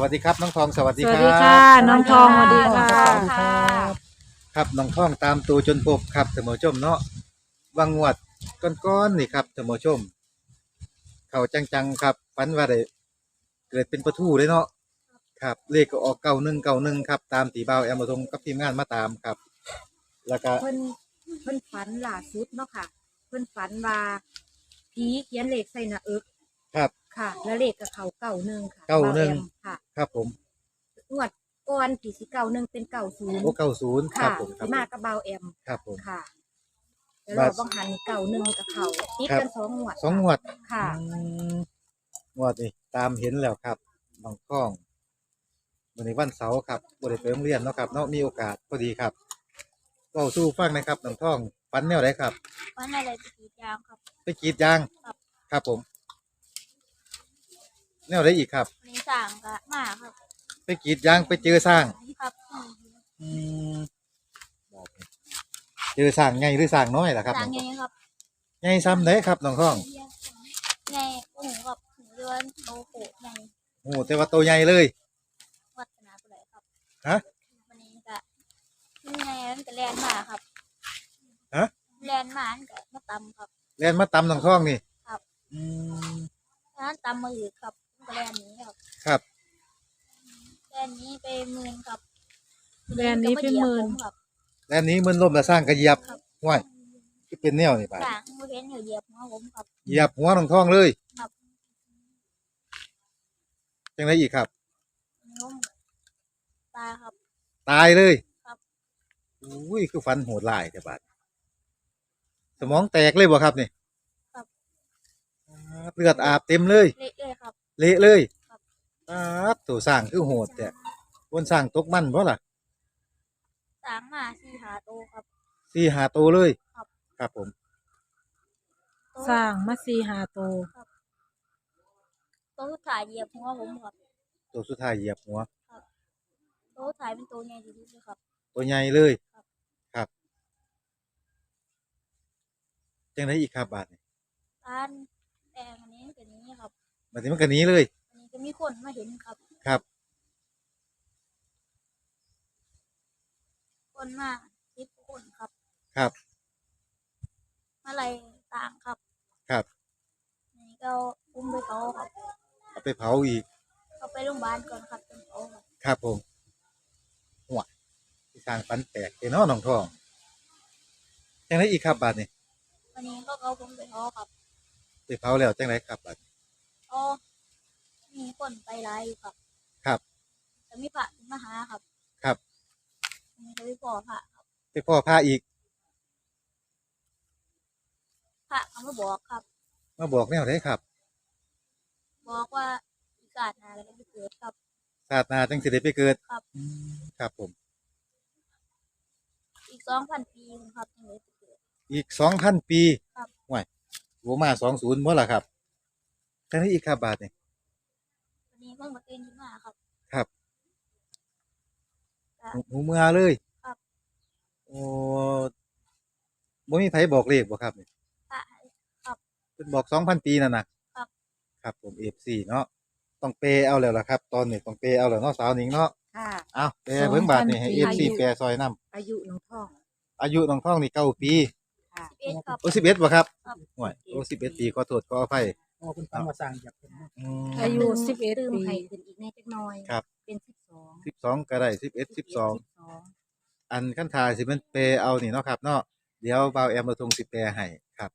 วัสดีครับน้องทองสวัสสดีวัคสรับดีค่ะน้องทองสวัสดีค่ะสวัสดีครับครับน้องทองตามตัวจนพบครับท่านผู้ชมเนาะวางงวดก้อนๆนี่ครับท่านผู้ชม เขาจังๆครับฝันว่าได้เกิดเป็นประทูเลยเนาะครับเลขก็ออกเก่าหนึ่งเก่าหนึ่งครับตามตีเบาแอมมาทงกับทีมงานมาตามครับ แล้วก็ เพิ่นเพิ่นฝันล่าสุดเนาะค่ะ เพิ่นฝันว่าผีเขียนเลขใส่หน้าอกครับ ค่ะ แล้วเลขกับเขาเก่าหนึ่งค่ะเก้าหนึ่ง บแอมค่ะครับผมงวดก่อนผีสิเก่าหนึ่งเป็นเก่าศูนย์โอ้เก้าศูนย์ครัค่ะบผมครับที่มากับเบาแอมครับผม ค่ะ แล้วบาเราทบังหันเก่าหนึ่งกับเขาติดครับกันสองงวดสองงวดค่ะ อืมงวดนี่ตามเห็นแล้วครับน้องข้องวันนี้วันเสาร์ครับบริไปโรงเรียนเนาะครับเนาะมีโอกาสพอดีครับก็สู้ฟังนะครับน้องท่องฟันแนวไหนครับ วันอะไรจะกรีดยางครับ ไปกรีดยาง ครับ ครับผม แนวไหนอีกครับวันนี้สั่งกะมาครับไปกรีดยางไปเจอสร้างครับอืมเจอสร้างไงหรือสร้างน้อยล่ะครับสั่งยังไงครับไงซ้ำไหนครับน้องท่องไงโอ้โหครับหูเดือนโตโหไงโอ้แต่ว่าตัวใหญ่เลย วัฒนาตัวไหนครับฮะ วันนี้กะยังไงมันก็แลนมาครับฮะ แลนมามันก็มาตำครับเรียนมาตำน้องท่องนี่ครับ อืมนั้นตำมาอีกครับ มันก็แลนหนี้ครับครับแลนหนี้ไปหมื่น ครับ แลนหนีไปหมื่นก็าเหยียบผครับและนี้มันล่มและสร้างกระเหยียบครับ ห้วยที่เป็นแนวนี่ไปสั่งมาเห็นเหยียบหัวผมครับ เหยียบหัวน้องท่องเลยครับ จังไรอีกครับ ล้มตาครับ ตายเลยครับ อุ้ยคือฟันโหดลายแต่บาดสมองแตกเลยบ่ครับนี่ครับครับเลือดอาบเต็มเลย เละเลยครับ เละเลยครับครับตัวสร้างคือโหดแต่บนสร้างตกมันเพราะล่ะสั่งมาสี่หาโตครับ สี่หาตัวเลย ครับ ครับผม โตสร้างมาซีหาโตวโตสุดท้ายเหยียบหัวผมครับตัวสุดท้ายเหยียบหัว โตสุดท้ายเป็นตัวใหญ่ที่สุดเลยครับ ตัวใหญ่เลย ครับครับจังไรอีกครับบาดนี่ ร้านแปลงอันนี้เป็นอย่างนี้ครับ บัดนี้มันก็หนี้เลย อันนี้จะมีคนมาเห็นครับ ครับ คนมาสิบคนครับ ครับ มาอะไรต่างครับครับ อันนี้ก็อุ้มไปเขาครับเอาไปเผาอีกเขาไปโรงพยาบาลก่อนครับเป็นเขาครับครับผมหัวที่สร้างฟันแตกเนาะน้องทองจังไรอีกครับบาดนี่วันนี้เขาเอาผมไปเขาครับ ไปเผาแล้วจังไรครับบาดอ๋อมี คนไปไล่ครับครับแต่มีพระมาหาครับครับอันนี้ก็ไปพ่อพระครับไปพ่อพาอีก พระเขามาบอกครับ มาบอกแนวไหนครับบอกว่าอีกาดนาอะไรจะเกิดครับ ศาสนาจังสิได้ไปเกิดครับ อืมครับผม อีกสองพันปีครับยังเลยจะเกิด อีกสองพันปีครับ ห่วยหัวมาสองศูนย์มั้ล่ะครับจังนี้อีกครับบาทนี่วั นนี้เพิ่งมาเต้นขึ้นมาครับ ครับครับ หูหูเมือเลยครับ โอ้บ่มีไผบอกเลขบ่ครับนี่พระเป็นบอกสองพันปีนั่นนะครับ ครับผมเอฟซีเนาะต้องเปย์เอาแล้วล่ะครับ ตอนนี้ต้องเปย์เอาแล้วเนาะสาวหนิงเนาะค่ะเอาเปย์เบิ่งบาทนี่ให้เอฟซีแปรซอยนํอายุน้องทองอายุน้องท้องนี่เก้าปีค่ะสิบเอ็ดครับ โอ้สิบเอ็ดบ่ครับครับ ห่วยโอ้สิบเอ็ดปีขอโทษขออภัย โอ้คุณฟังมาสั่งจากผมอืม อายุตื่ม11ตื่มปี ให้ขึ้นอีกในจักหน้อย ครับ เป็นสิบสองสิบสองก็ได้สิบเอ็ดสิบสองสองอันขั้นทายสิมันเปเอานี่เนาะครับเนาะเดี๋ยวเบาวแอมเราทงสิแปรให้ครับ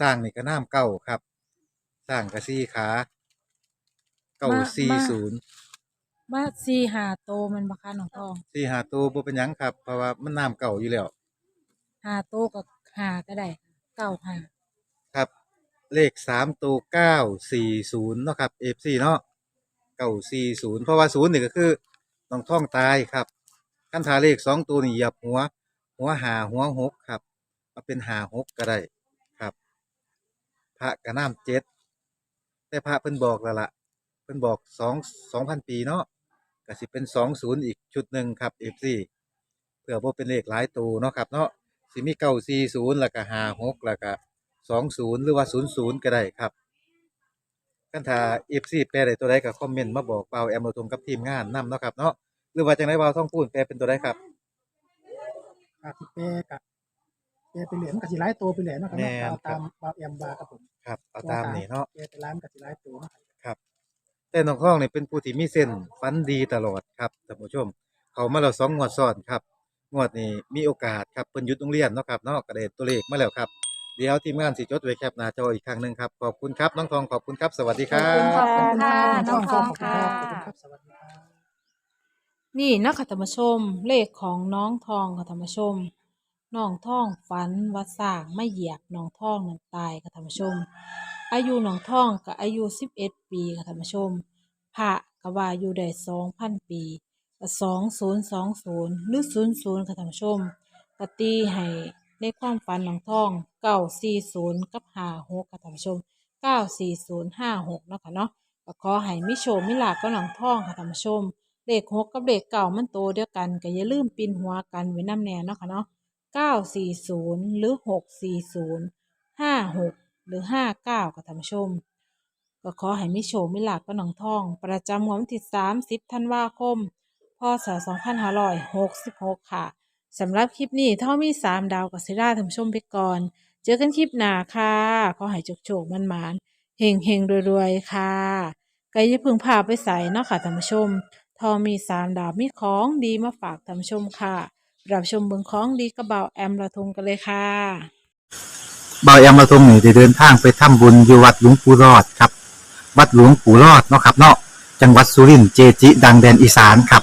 สร้างนี่ก็น้ำเก้าครับ สร้างกระซี่ขาเก้ามา สี่มาศูนย์มาซีหาโตวแมันบัคะน้องทองสี่หาตัวบ่เป็นหยังครับ เพราะว่ามันน้ำเก่าอยู่แล้ว หาโตวกับหาก็ได้เก้าหาครับ เลขสามตัวเก้าสี่ศูนย์เนาะครับเอฟซีเนาะเก้าสี่ศูนย์เพราะว่าศูนย์นี่ก็คือน้องท่องตายครับขั้นทาเลขสองตัวนี่หยียบหัว หัวหาหัวหกครับเอาเป็นหาหกก็ได้ครับ พระกระน้ำเจ็ดแต่พระเพิ่นบอกแล้วล่ะเพิ่นบอกสองสองพันปีเนาะก็สิเป็นสองศูนย์อีกชุดหนึ่งครับเอฟซีเพื่อบ่าเป็นเลขหลายตัวเนาะครับเนาะสิมีเก้าสี่ศูนย์แล้วก็หาหกแล้วก็ สองศูนย์หรือว่าศูนย์ศูนย์ก็ได้ครับกันถ้า FC แปลได้ตัวใดก็คอมเมนต์มาบอกเบาแอมเราทงกับทีมงานนํเนาะครับเนาะหรือว่าจังไดเบาท่องพูดแปลเป็นตัวใดครับอาทิเป้กับเป้ไปเหรียญกับสิไลายตัวไปเหรียญนาะครับแม่นเอาครัตาบ มบาเอ็มบาครับผมครับเอาตามนี้เนาะเป้ไปร้านกับสิไลายตัวเนาะครับแต่น้องท้องนี่เป็นผู้ที่มีเส้นฟันดีตลอดครับท่านผู้ชม เขามาแล้วสองงวดซ้อนครับงวดนี้มีโอกาสครับเพิ่นหยุดโรงเรียนเนาะครับเนาะกระเด็ตัวเลขมาแล้วครับ เดี๋ยวทีมงานสิจดไว้แคปหน้าจออีกครั้งหนึ่งครับขอบคุณครับน้องทองขอบคุณครับสวัสดีครัขอบบคุณค่ะ น้องทองขอบคุณค่ะครับขอบคุณครับสวัสดีครับ นี่เนาะคะธรรมชม เลขของน้องทองค่ะธรรมชม น้องทองฝันว่าสร้างไม่เหยียบน้องทองนั้นตายค่ะธรรมชม อายุน้องทองก็อายุสิบเอ็ดปีค่ะธรรมชม พระก็ว่าอยู่ได้สองพันปีก็สองศูนย์สองศูนย์หรือศูนย์ศูนย์ค่ะธรรมชมก็ตีให้ ในความฝันน้องทองเก้าสี่ศูนย์กับห้าหกค่ะธรรมชมเก้าสี่ศูนย์ห้าหกเนาะค่ะเนาะก็ขอให้มิโชมิลาก็น้องทองค่ะธรรมชมเลขหกกับเลขเก่ามันโตเดียวกันก็อย่าลืมปินหัวกันไว้น้ำแน่เนาะค่ะเนาะเก้าสี่ศูนย์หรือหกสี่ศูนย์ห้าหกหรือห้าเก้ากับท่านผู้ชมก็ขอให้มิโชมิลาก็หน้องทอง ประจำวันที่สามสิบธันวาคมพศสองพันห้าร้อยหกสิบหกค่ะ สำหรับคลิปนี้เท่ามีสามดาวกับซิราท่านผู้ชมไปก่อน เจอกันคลิปหน้าค่ะขอให้โชคๆมันมานๆเฮงเฮงๆรวยๆ ค่ะก็อย่าเพึ่งพาไปใส่เนาะค่ะท่านผู้ชมทอมีสามดาบมีของดีมาฝากท่านผู้ชมค่ะรับชมเบืองของดีกระเบาแอมละทงกันเลยค่ะเบาแอมมาทงนี่ได้เดินทางไปทำบุญอยู่วัดหลวงปู่รอดครับ วัดหลวงปู่รอดเนาะครับเนาะจังหวัดสุรินทร์เจจิ ดังแดนอีสานครับ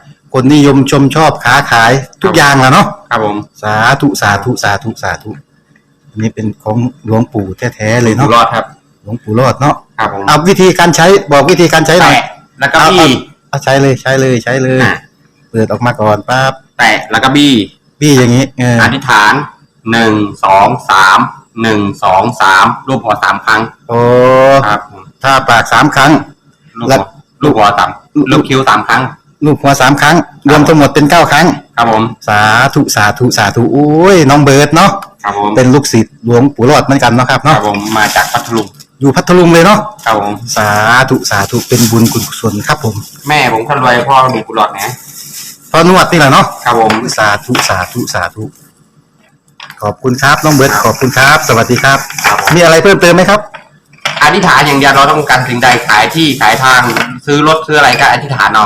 คนนิยมชมชอบค้าขายทุกอย่างแหล้วเนาะครับผมสาธุสาธุสาธุสาธุอันนี้เป็นของหลวงปู่แท้ๆเลยอยู่เนาะรอดครับ หลวงปู่รอดเนาะครับผมเอาวิธีการใช้บอกวิธีการใช้หน่อยแตะแล้วก็บี้ เอาใช้เลยใช้เลยใช้เลยอะ เปิดออกมาก่อนปั๊บแตะแล้วก็บี้พี่อย่างนี้เอออธิษฐานหนึ่งสองสามหนึ่งสองสามรูปหัวสามครั้งโอ้ครับผมถ้าปากสามครั้งลูกแล้หัววลูกหัวสามลูกคิ้วสามครั้ง ลูกหัวสามครั้ง รวมทั้งหมดเป็นเก้าครั้ง ครับผม สาธุสาธุสาธุโอ้ยน้องเบิร์ดเนาะครับผมเป็นลูกศิษย์หลวงปู่รอดเหมือนกันเนาะครับครัเนาะบผมมาจากพัทลุงอยู่พัทลุงเลยเนาะครับผม สาธุสาธุเป็นบุญกุศลครับผมแม่ผมคนรวยพ่อมีกุหลาบนะพอนวดนี่แหละเนาะครับผม สาธุสาธุสาธุขอบคุณครับน้องเบิร์ดขอบคุณครับ สวัสดีครับ ครับผม มีอะไรเพิ่มเติมไหมครับ อธิษฐานอย่างเดียวเราต้องการสิ่งใดขายที่ขายทาง ซื้อรถซื้ออะไรก็อธิษฐานเอา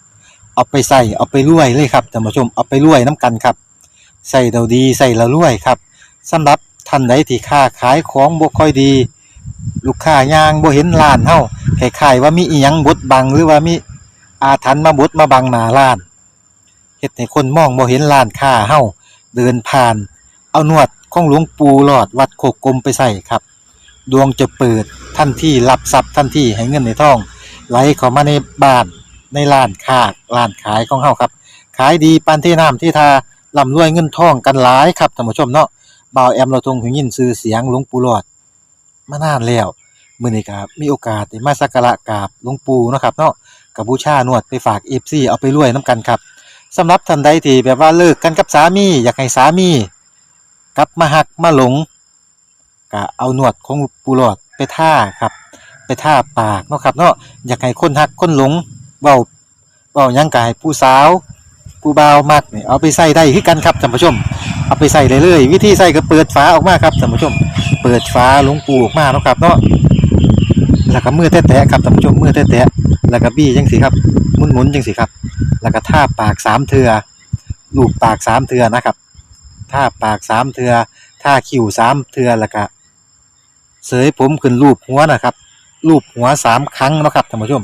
เอาไปใส่เอาไปรวยเลยครับท่านผู้ชมเอาไปรวยน้ำกันครับใส่เราดีใส่เรารวยครับสำหรับท่านใดที่ค้าขายของบ่ค่อยดี ลูกค้ายางบ่เห็นร้านเฮาคล้ายๆว่ามีอีหยังบดบังหรือว่ามีอาถรรพ์มาบดมาบังหน้าร้านเฮ็ดให้คนมองบ่เห็นร้านค้าเฮาเดินผ่าน เอานวดของหลวงปู่หลอดวัดโคกกลมไปใส่ครับ ดวงจะเปิดทันที่รับทรัพย์ทันที่ให้เงินในท้อง ไหลเข้ามาในบ้าน ในร้านค้าร้านขายของเฮาครับ ขายดีปานที่น้ำที่ทาร่ำรวยเงินทองกันหลายครับท่านผู้ชมเนาะบ่าวแอมเราทงหูยินชื่อเสียงหลวงปู่หลอดมานานแล้วมื้อนี้ก็มีโอกาสได้มาสักการะกราบหลวงปู่เนาะครับเนาะก็บูชานวดไปฝาก FC เอาไปรวยนํกันครับสำหรับท่านใดที่แบบว่าเลิกกันกับสามี อยากให้สามีกลับมาหักมาหลงก็เอาหนวดของปูหลอดไปท่าครับ ไปท่าปากเนาะครับเนาะอยากให้คนหักคนหลง เบาเบายังกายผู้สาวผู้เบาวมักนี่เอาไปใส่ได้คือกันครับท่านผู้ชม เอาไปใส่เลยเลยวิธีใส่ก็เปิดฝาออกมาครับท่านผู้ชม เปิดฝาหลวงปูออกมาเนาะครับเนาะแล้วก็มือแตะๆครับท่านผู้ชมมือแตะๆแล้วก็บี้จังสิครับหมุนๆจังสิครับ แล้วก็ท่าปากสามเทือลูบปากสามเทือนะครับท่าปากสามเทือท่าคิ้วสามเทือแล้วก็เสยผมขึ้นรูปหัวนะครับรูปหัวสามครั้งนะครับท่านผู้ชม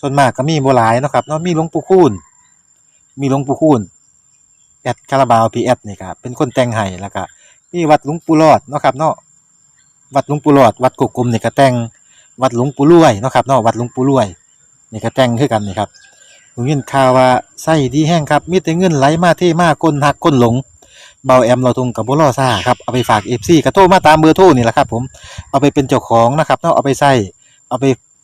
ส่วนมากก็มีบ่หลายเนาะครับเนาะมีหลวงปู่คูณมีหลวงปู่คูณแอดคาราบาวพีแอดนี่ครับเป็นคนแต่งให้แล้วก็มีวัดหลวงปู่รอดเนาะครับเนาะวัดหลวงปู่รอด วัดกกกลมนี่ก็แต่งวัดหลวงปู่รวยเนาะครับเนาะวัดหลวงปู่รวยนี่ก็แต่งคือกันนี่ครับผมยินข่าวว่าไส้ดีแห้งครับมีแต่เงินไหลมาเทมาคนหักคนหลงเบาแอมเราทุงกับบุรอซ่าครับเอาไปฝากเอฟซีกระโทรมาตามเบอร์โทรนี่แหละครับผมเอาไปเป็นเจ้าของนะครับเนาะเอาไปใส่เอาไป